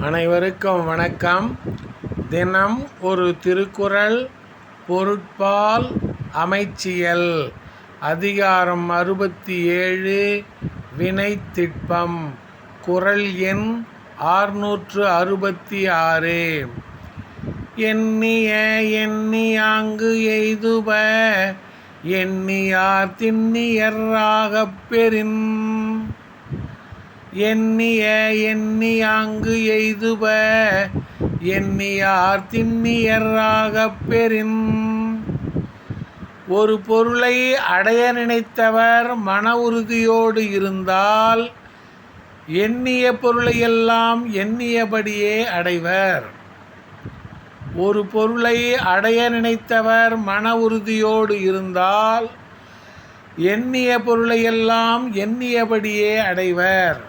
அனைவருக்கும் வணக்கம். தினம் ஒரு திருக்குறள் பொருட்பால் அமைச்சியல். அதிகாரம் அறுபத்தி ஏழு வினைத்திட்பம் குறள் எண் ஆறுநூற்று அறுபத்தி ஆறு எண்ணிய எண்ணியாங்கு எய்துப எண்ணியார் திண்ணியராகப் பெறின். எண்ணிய எண்ணியாங்கு எய்துப எண்ணியார் திண்ணியராகப் பெறின். ஒரு பொருளை அடைய நினைத்தவர் மன உறுதியோடு இருந்தால் எண்ணிய பொருளையெல்லாம் எண்ணியபடியே அடைவர். ஒரு பொருளை அடைய நினைத்தவர் மன உறுதியோடு இருந்தால் எண்ணிய பொருளையெல்லாம் எண்ணியபடியே அடைவர்.